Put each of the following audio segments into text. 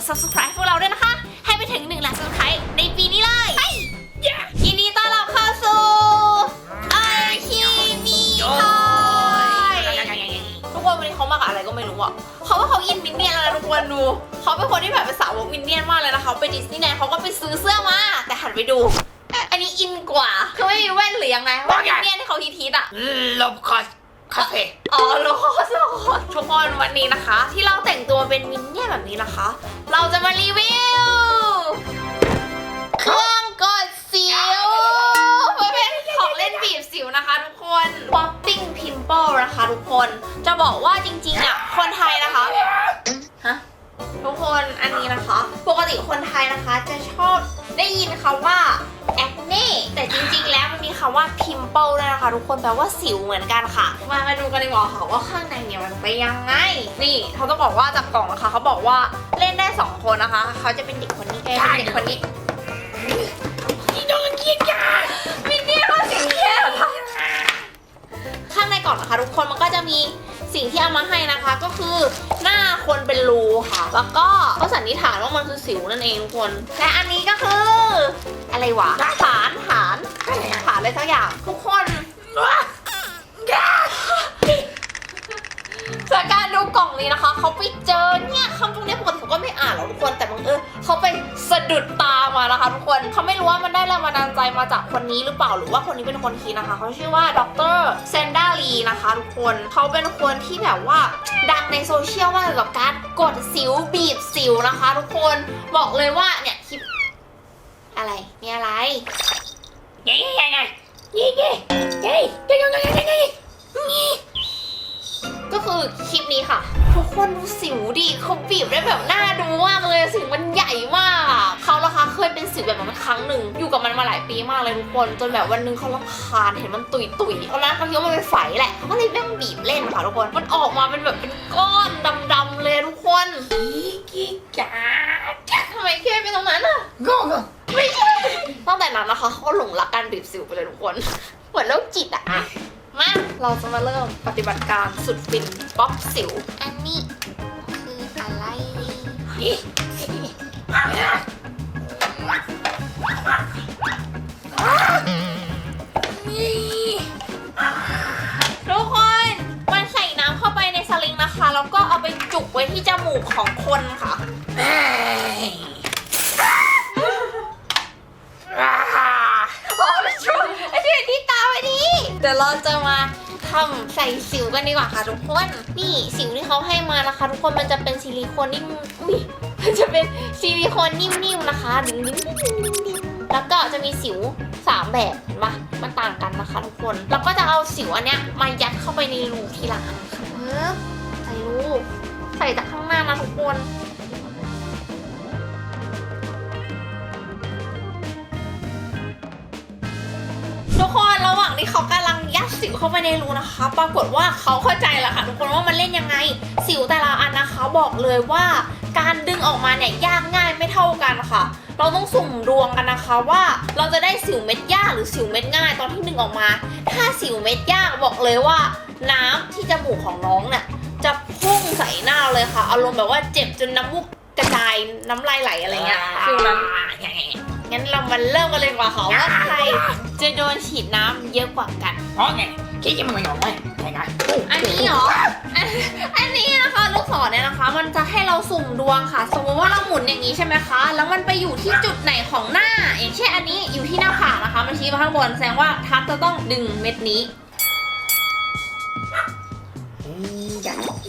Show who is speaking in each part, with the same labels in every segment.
Speaker 1: ร์กด subscribe พวกเราด้วยนะคะ ให้ไปถึง1ล้าน subscribe ในปีนี้เลยยินดีต้อนรับเข้าสู่อาคิมีทอยทุกคนวันนี้เขามากับอะไรก็ไม่รู้อะเขาว่าเขาอินมินเนี่ยนแล้วนะทุกคนดูเขาเป็นคนที่แบบเป็นสาวกมินเนี่ยนมากเลยนะคะไปดิสนีย์แลนด์เขาก็ไปซื้อเสื้อมา แต่หันไปดู อันนี้อินกว่า คือไม่มีแว่นหรือยังไงว่ามินเนี่ยนที่เขาฮิตๆอะ
Speaker 2: ลบคอส คาเฟ่
Speaker 1: อ๋อโลโก้สโลโก้ทุกคนวันนี้นะคะ ที่เราแต่งตัวเป็นมินเนี่ยนแบบนี้นะคะ เราจะมารีวิวเครื่องกดสิวมันเป็นของเล่นบีบสิวนะคะ ทุกคน popping pimple นะคะทุกคนจะบอกว่าจริงๆอะคนไทยนะคะฮะทุกคนอันนี้นะคะ ปกติคนไทยนะคะจะชอบได้ยินคำว่า คำว่า pimple ด้วยนะคะ ทุกคนแปลว่าสิวเหมือนกันค่ะ มามาดูกันดีกว่าค่ะว่าข้างในเนี่ยมันเป็นยังไง นี่เขาต้องบอกว่าจากกล่องนะคะเขาบอกว่าเล่นได้สองคนนะคะเขาจะเป็นเด็กคนนี้แกเป็นเด็กคนนี้
Speaker 2: นี่โดนเกียร์กา
Speaker 1: มินเนี่ยนว่าสิ่งที่เหรอคะข้างในกล่องนะคะ ทุกคนมันก็จะมีสิ่งที่เอามาให้นะคะก็คือหน้าคนเป็นรูค่ะ แล้วก็ก็สันนิษฐานว่ามันคือสิวนั่นเองทุกคน และอันนี้ก็คือ อะไรวะฐานฐานฐาน อะไรสักอย่างทุกคนจากการดูกล่องนี้นะคะ เขาไปเจอเนี่ยคำพวกนี้ปกติผมก็ไม่อ่านหรอกทุกคนแต่บังเอิญเขาไปสะดุดตามานะคะ ทุกคนเขาไม่รู้ว่ามันได้แรงบันดาลใจมาจากคนนี้หรือเปล่าหรือว่าคนนี้เป็นคนคิดนะคะ เขาชื่อว่าดรเซนดาลีนะคะ ทุกคนเขาเป็นคนที่แบบว่าดังในโซเชียลมากเกี่ยวกับการกดสิวบีบสิวนะคะ ทุกคนบอกเลยว่าเนี่ยคลิปอะไรมีอะไร ก็คือคลิปนี้ค่ะ ทุกคนดูสิวดิเขาบีบได้แบบน่าดูมากเลยสิวมันใหญ่มากอะเขาละคะเคยเป็นสิวแบบนั้นครั้งหนึ่งอยู่กับมันมาหลายปีมากเลยทุกคนจนแบบวันหนึงเขารำคาญเห็นมันตุยตุยๆตอนนั้นเขาคิดว่ามันเป็นไฝแหละเขาก็เลยแม่งบีบเล่นค่ะทุกคนมันออกมาเป็นแบบเป็นก้อนดำๆเลยทุกคน
Speaker 2: เกียร์กา
Speaker 1: ทำไมแค่เป็นตรงนั้นอะ
Speaker 2: โง่โง่
Speaker 1: ไม่ใช่ ตั้งแต่นั้นนะคะเขาก็หลงรักการบีบสิวไปเลยทุกคน เหมือนโรคจิตอะมาเราจะมาเริ่มปฏิบัติการสุดฟินป๊อปสิว อันนี้คืออะไรทุกคนมันใส่น้ำเข้าไปในสลิงนะคะ แล้วก็เอาไปจุกไว้ที่จมูกของคนค่ะ
Speaker 2: เฮ้ยอ่า
Speaker 1: โอ้ยช่วยช่วยที่ตาไว้ดิ เดี๋ยวเราจะมาทำใส่สิวกันดีกว่าค่ะทุกคน นี่สิวที่เขาให้มานะคะ ทุกคนมันจะเป็นซิลิโคนนิ่มอุ๊ยมันจะเป็นซิลิโคนนิ่มๆนะคะนิ่มๆแล้วก็จะมีสิวสามแบบเห็นปะมันต่างกันนะคะทุกคน แล้วก็จะเอาสิวอันเนี้ยมายัดเข้าไปในรูทีหลังค่ะใส่รูใส่จากข้างหน้านะทุกคนทุกคนระหว่างที่เขากำลัง สิวเข้าไปในรูนะคะ ปรากฏว่าเขาเข้าใจแล้วค่ะทุกคนว่ามันเล่นยังไง สิวแต่ละอันนะคะบอกเลยว่าการดึงออกมาเนี่ยยากง่ายไม่เท่ากันค่ะ เราต้องสุ่มดวงกันนะคะว่าเราจะได้สิวเม็ดยากหรือสิวเม็ดง่ายตอนที่ดึงออกมา ถ้าสิวเม็ดยากบอกเลยว่า น้ำที่จมูกของน้องเนี่ยจะพุ่งใส่หน้าเลยค่ะ อารมณ์แบบว่าเจ็บจนน้ำมูกกระจายน้ำลายไหลอะไรเงี้ยฟิลนั้น
Speaker 2: ยั งไง
Speaker 1: งั้นเรามาเริ่มกันเลยดีกว่าค่ะว่าใครจะโดนฉีดน้ำเยอะกว่ากัน
Speaker 2: อ๋อไงคิดยังไม่ออกไหมยังไง
Speaker 1: อันนี้เหรอ อันอันนี้นะคะลูกศรเนี่ยนะคะ มันจะให้เราสุ่มดวงค่ะ สมมติว่าเราหมุนอย่างนี้ใช่ไหมคะ แล้วมันไปอยู่ที่จุดไหนของหน้า อย่างเช่นอันนี้อยู่ที่หน้าผากนะคะ มันชี้มาข้างบนแสดงว่าทัศน์จะต้องดึงเม็ดนี้
Speaker 2: ยัง
Speaker 1: ท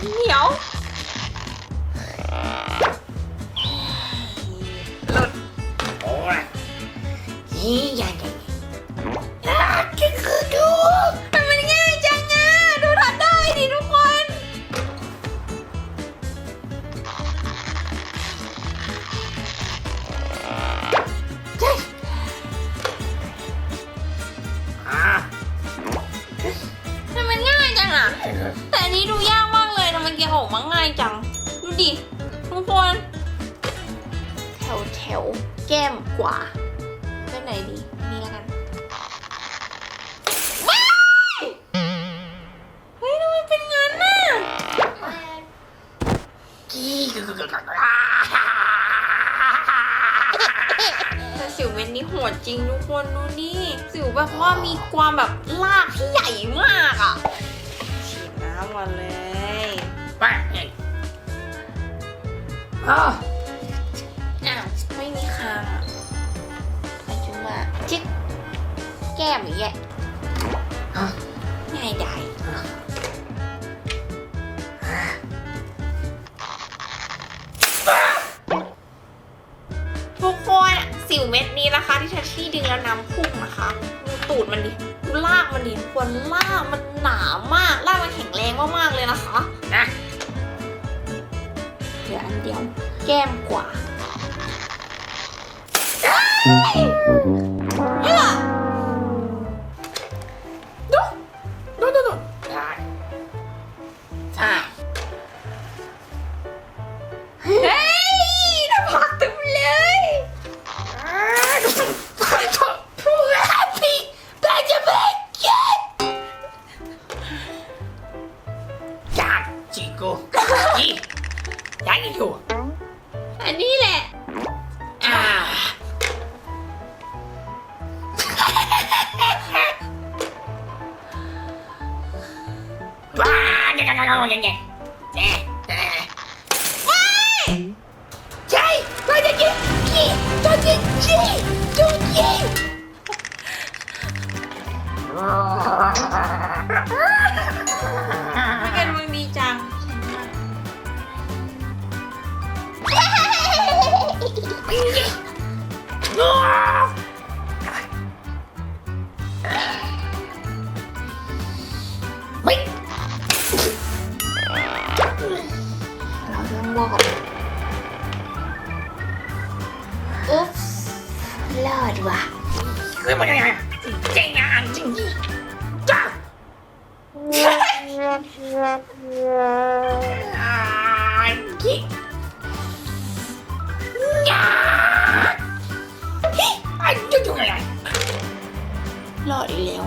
Speaker 1: เหนียว
Speaker 2: โอ้ยยี่ยังไงอ่าคือคือดู
Speaker 1: ทำไมมันง่ายจังอะดูทัดได้ดิทุกคน
Speaker 2: อ่า
Speaker 1: ทำไมมันง่ายจังอะ แต่อันนี้ดูยาก อกมาง่ายจัง ดูดิ ทุกคน แถวแถวแก้มกว่าแบบไหนดี นี่แล้กันว้าเฮ้ยทำไมเป็นงั้นน่ะแต่สิวเม็ดนี้โหดจริงทุกคนดูนี่สิวแบบว่ามีความแบบลากที่ใหญ่มากอะฉีดน้ำวันเลย
Speaker 2: อ้าว
Speaker 1: อ้าวไม่มีคางอะไปจุมาจิ๊กแก้มอีกแยะ
Speaker 2: อะ
Speaker 1: ง่ายได้ทุกคนสิวเม็ดนี้นะคะ ที่ทัชชี่ดึงแล้วน้ำพุ่งนะคะดูตูดมันดิดูลากมันดิทุกคนลากมันหนามากลากมันแข็งแรงมากๆเลยนะคะ
Speaker 2: นะ
Speaker 1: เหลืออันเดียว แก้มกว่าเฮ้ย เนี่ย
Speaker 2: เนี่ยเนี่ยเนี่ยเนี่ยเนี่ยใช่ไปจะยิงยิงจะยิงยิงจะยิง
Speaker 1: ไม่กันมึงดีจัง
Speaker 2: ไม่
Speaker 1: เราต้องรอดอุ๊บรอดว่ะ
Speaker 2: คือมันยังไงเจ๋งอะจริงจ้าอ่าคิงยาฮิอันจุ๊จุ๊ยังไง
Speaker 1: รอดอีกแล้ว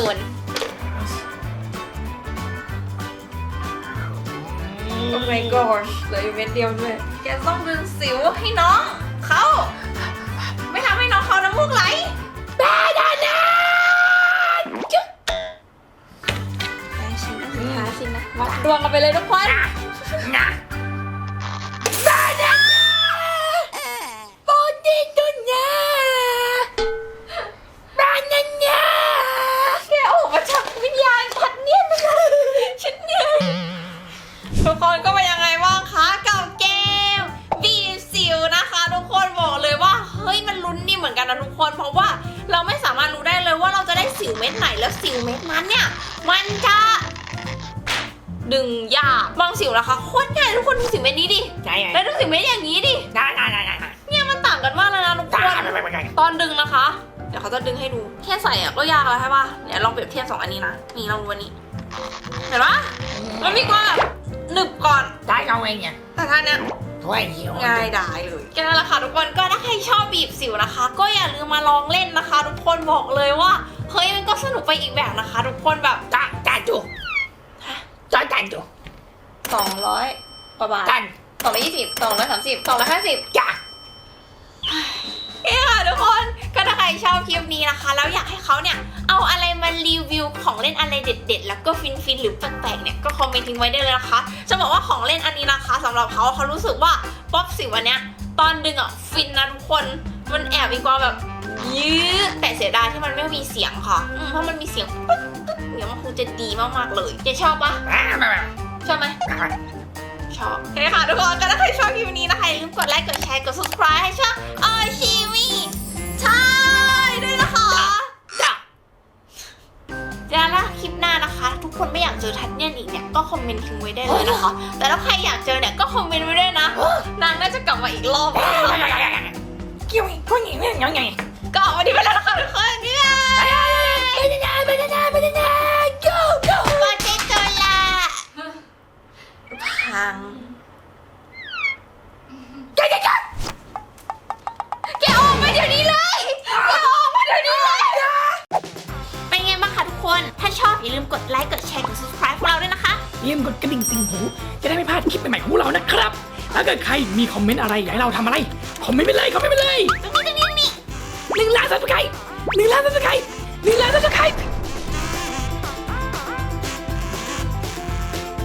Speaker 1: ไม่โดนโอ้ my god เหลืออยู่เม็ดเดียวด้วย แกต้องดึงสิวให้น้องเขา ไม่ทำให้น้องเขาน้ำมูกไหล
Speaker 2: บาดานาจุ๊
Speaker 1: ไปชิ้นอันสุดท้ายสินะวัดดวงกันไปเลยทุกคน
Speaker 2: นะ ดึ
Speaker 1: งยากบางสิวนะคะโคตรง่ายทุกคนดูสิวเม็ดนี้ดิ
Speaker 2: ใช่ไง
Speaker 1: แล้วดูสิวเม็ดอย่างนี้ดิ
Speaker 2: ได้ได้ได้ได้
Speaker 1: เนี่ยมันต่างกันมากเลยนะทุกค
Speaker 2: ได้
Speaker 1: น
Speaker 2: ไปไปไป
Speaker 1: ตอนดึงนะคะ เดี๋ยวเขาจะดึงให้ดูแค่ใส่อะก็ยากแล้วใช่ปะเดี๋ยวลองเปรียบเทียบสองอันนี้นะนี่ลองดูอันนี้เห็นปะมันมีความแบบหนึบก่อน
Speaker 2: ได้เอาเองเนี่ย
Speaker 1: แต่ท่าเนี้ย
Speaker 2: ถ้วยเหี่ยว
Speaker 1: ง่ายดายเลยก็นั่นแหละค่ะทุกคนก็ถ้าใครชอบบีบสิวนะคะ ก็อย่าลืมมาลองเล่นนะคะ ทุกคนบอกเลยว่าเฮ้ยมันก็สนุกไปอีกแบบนะคะ ทุกคนแบบ
Speaker 2: จ้าจ้าจู จ้าจ้าจู
Speaker 1: สองร้อยกว่าบาท
Speaker 2: กัน
Speaker 1: สองร้อยยี่สิบสองร้อยสามสิบสองร้อยห้าสิบ
Speaker 2: จ้า
Speaker 1: เอ้ค่ะทุกคนก็ถ้าใครชอบคลิปนี้นะคะ แล้วอยากให้เขาเนี่ย เอาอะไรมารีวิวของเล่นอะไรเด็ด ๆ แล้วก็ฟินๆหรือแปลกๆเนี่ยก็คอมเมนต์ทิ้งไว้ได้เลยนะคะ จะบอกว่าของเล่นอันนี้นะคะสำหรับเขาเขารู้สึกว่าป๊อปสิวอันเนี้ยตอนดึงอะฟินนะทุกคนมันแอบมีความแบบยืดแต่เสียดายที่มันไม่มีเสียงค่ะอืมถ้ามันมีเสียงปึ๊ดปึ๊ดเนี่ยมันคงจะดีมากๆเลยเจะชอบปะ
Speaker 2: มามามา
Speaker 1: ชอบไหมชอบโอเคค่ะทุกคนก็ถ้าใครชอบคลิปนี้นะคะอย่าลืมกดไลค์กดแชร์กด subscribe ให้ช่องออชีวีใช่ด้วยนะคะ
Speaker 2: จ้า
Speaker 1: แล้วถ้าคลิปหน้านะคะ ทุกคนไม่อยากเจอทัดเนี่ยอีกเนี่ยก็คอมเมนต์ทิ้งไว้ได้เลยนะคะ แต่ถ้าใครอยากเจอเนี่ยก็คอมเมนต์ไว้ด้วยนะ นางน่าจะกลับมาอีกรอบนะคะ
Speaker 2: เกี่ยวกับคนอย่างนี้ยังไง
Speaker 1: ก็วันนี้ไปแล้วนะคะทุกคน พัง
Speaker 2: จ้าจ้าจ้า
Speaker 1: แกออกมาเดี๋ยวนี้เลยแกออกมาเดี๋ยวนี้เลยเป็นไงบ้างคะทุกคน ถ้าชอบอย่าลืมกดไลค์กดแชร์กด subscribe พวกเราด้วยนะคะ
Speaker 2: อย่าลืมกดกระดิ่งติ่งหู จะได้ไม่พลาดคลิปใหม่ๆของพวกเรานะครับ ถ้าเกิดใครมีคอมเมนต์อะไรอยากให้เราทำอะไร คอมเมนต์ไปเลยคอมเมนต์ไปเลย
Speaker 1: ตรงนี้ตรงนี้ตรงนี้
Speaker 2: หนึ่งล้านซับสไครต์หนึ่งล้านซับสไครต์หนึ่งล้านซับสไครต์